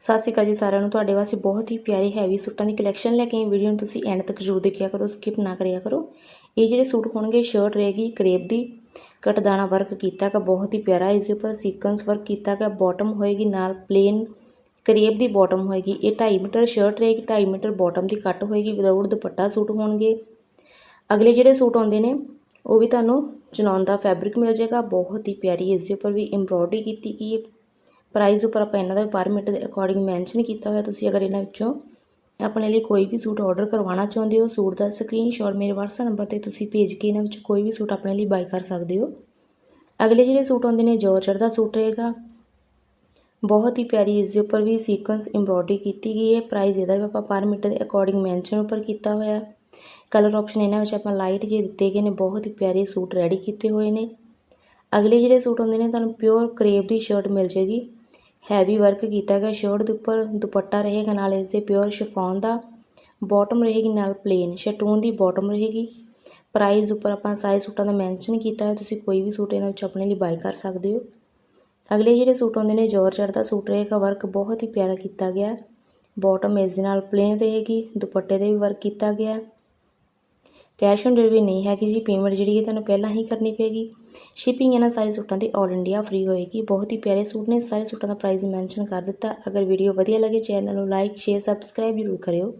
ਸਤਿ ਸ਼੍ਰੀ ਅਕਾਲ ਜੀ ਸਾਰਿਆਂ ਨੂੰ। ਤੁਹਾਡੇ ਵਾਸਤੇ ਬਹੁਤ ਹੀ ਪਿਆਰੇ ਹੈਵੀ ਸੂਟਾਂ ਦੀ ਕਲੈਕਸ਼ਨ ਲੈ ਕੇ ਆਈ ਵੀਡੀਓ ਨੂੰ ਤੁਸੀਂ ਐਂਡ ਤੱਕ ਜ਼ਰੂਰ ਦੇਖਿਆ ਕਰੋ ਸਕਿਪ ਨਾ ਕਰਿਆ ਕਰੋ। ਇਹ ਜਿਹੜੇ ਸੂਟ ਹੋਣਗੇ ਸ਼ਰਟ ਰਹੇਗੀ ਕਰੇਪ ਦੀ। ਕਟਦਾਣਾ ਵਰਕ ਕੀਤਾ ਹੈਗਾ ਬਹੁਤ ਹੀ ਪਿਆਰਾ। ਇਸ ਦੇ ਉੱਪਰ ਸੀਕੁਐਂਸ ਵਰਕ ਕੀਤਾ ਹੈਗਾ ਬਾਟਮ ਹੋਏਗੀ ਨਾਲ ਪਲੇਨ ਕਰੇਪ ਦੀ ਬਾਟਮ ਹੋਏਗੀ। ਇਹ 2.5 ਮੀਟਰ ਸ਼ਰਟ ਰਹੇਗੀ 2.5 ਮੀਟਰ ਬਾਟਮ ਦੀ ਕੱਟ ਹੋਏਗੀ ਵਿਦਆਊਟ ਦੁਪੱਟਾ ਸੂਟ ਹੋਣਗੇ। ਅਗਲੇ ਜਿਹੜੇ ਸੂਟ ਆਉਂਦੇ ਨੇ, ਉਹ ਵੀ ਤੁਹਾਨੂੰ ਚਨੌਨ ਦਾ ਫੈਬਰਿਕ ਮਿਲ ਜਾਏਗਾ। ਬਹੁਤ ਹੀ ਪਿਆਰੀ, ਇਸ ਦੇ ਉੱਪਰ ਵੀ ਐਮਬ੍ਰੋਇਡਰੀ ਕੀਤੀ ਗਈ ਹੈ। ਪ੍ਰਾਈਸ ਉੱਪਰ ਆਪਾਂ ਇਹਨਾਂ ਦਾ ਪਰ ਮੀਟਰ ਦੇ ਅਕੋਰਡਿੰਗ ਮੈਂਸ਼ਨ ਕੀਤਾ ਹੋਇਆ, ਤੁਸੀਂ ਅਗਰ ਇਹਨਾਂ ਵਿੱਚੋਂ ਆਪਣੇ ਲਈ ਕੋਈ ਵੀ ਸੂਟ ਆਰਡਰ ਕਰਵਾਉਣਾ ਚਾਹੁੰਦੇ ਹੋ, ਸੂਟ ਦਾ ਸਕਰੀਨਸ਼ਾਟ ਮੇਰੇ WhatsApp ਨੰਬਰ ਤੇ ਤੁਸੀਂ ਭੇਜ ਕੇ ਇਹਨਾਂ ਵਿੱਚ ਕੋਈ ਵੀ ਸੂਟ ਆਪਣੇ ਲਈ ਬਾਈ ਕਰ ਸਕਦੇ ਹੋ। ਅਗਲੇ ਜਿਹੜੇ ਸੂਟ ਆਉਂਦੇ ਨੇ ਜੋਰਜਟ ਦਾ ਸੂਟ ਰਹੇਗਾ, ਬਹੁਤ ਹੀ ਪਿਆਰੀ ਇਸ ਦੇ ਉੱਪਰ ਵੀ ਸੀਕੁਐਂਸ ਐਮਬ੍ਰੋਇਡਰੀ ਕੀਤੀ ਗਈ ਹੈ। ਪ੍ਰਾਈਸ ਇਹਦਾ ਵੀ ਆਪਾਂ ਪਰ ਮੀਟਰ ਦੇ ਅਕੋਰਡਿੰਗ ਮੈਂਸ਼ਨ ਉੱਪਰ ਕੀਤਾ ਹੋਇਆ। ਕਲਰ ਆਪਸ਼ਨ ਇਹਨਾਂ ਵਿੱਚ ਆਪਾਂ ਲਾਈਟ ਜਿਹੇ ਦਿੱਤੇ ਗਏ ਨੇ, ਬਹੁਤ ਹੀ ਪਿਆਰੇ ਸੂਟ ਰੈਡੀ ਕੀਤੇ ਹੋਏ ਨੇ। ਅਗਲੇ ਜਿਹੜੇ ਸੂਟ ਆਉਂਦੇ ਨੇ, ਤੁਹਾਨੂੰ ਪਿਓਰ ਕਰੇਪ ਦੀ ਸ਼ਰਟ ਮਿਲ ਜੇਗੀ ਹੈਵੀ ਵਰਕ ਕੀਤਾ ਗਿਆ। ਸ਼ਰਟ ਦੇ ਉੱਪਰ ਦੁਪੱਟਾ ਰਹੇਗਾ, ਨਾਲ ਇਸ ਦੇ ਪਿਓਰ ਸ਼ਿਫੋਨ ਦਾ ਬਾਟਮ ਰਹੇਗੀ, ਨਾਲ ਪਲੇਨ ਸ਼ਟੂਨ ਦੀ ਬਾਟਮ ਰਹੇਗੀ। ਪ੍ਰਾਈਸ ਉੱਪਰ ਆਪਾਂ ਸਾਈਜ਼ ਸੂਟਾਂ ਦਾ ਮੈਂਸ਼ਨ ਕੀਤਾ ਹੈ ਤੁਸੀਂ ਕੋਈ ਵੀ ਸੂਟ ਇਹਨਾਂ ਵਿੱਚ ਆਪਣੇ ਲਈ ਬਾਈ ਕਰ ਸਕਦੇ ਹੋ। ਅਗਲੇ ਜਿਹੜੇ ਸੂਟ ਆਉਂਦੇ ਨੇ ਜੋਰਜਟ ਦਾ ਸੂਟ ਰਹੇਗਾ, ਵਰਕ ਬਹੁਤ ਹੀ ਪਿਆਰਾ ਕੀਤਾ ਗਿਆ। ਬਾਟਮ ਇਸ ਦੇ ਨਾਲ ਪਲੇਨ ਰਹੇਗੀ, ਦੁਪੱਟੇ ਦੇ ਵੀ ਵਰਕ ਕੀਤਾ ਗਿਆ। ਕੈਸ਼ ਔਨ ਡਿਲੀਵਰੀ ਨਹੀਂ ਹੈਗੀ ਜੀ, ਪੇਮੈਂਟ ਜਿਹੜੀ ਹੈ ਤੁਹਾਨੂੰ ਪਹਿਲਾਂ ਹੀ ਕਰਨੀ ਪਏਗੀ। ਸ਼ਿਪਿੰਗ ਇਹਨਾਂ ਸਾਰੇ ਸੂਟਾਂ ਦੀ ਆਲ ਇੰਡੀਆ ਫ੍ਰੀ ਹੋਏਗੀ। ਬਹੁਤ ਹੀ ਪਿਆਰੇ ਸੂਟ ਨੇ, ਸਾਰੇ ਸੂਟਾਂ ਦਾ ਪ੍ਰਾਈਸ ਮੈਂਸ਼ਨ ਕਰ ਦਿੱਤਾ। ਅਗਰ ਵੀਡੀਓ ਵਧੀਆ ਲੱਗੇ ਚੈਨਲ ਨੂੰ ਲਾਈਕ ਸ਼ੇਅਰ ਸਬਸਕ੍ਰਾਈਬ ਜ਼ਰੂਰ ਕਰਿਓ।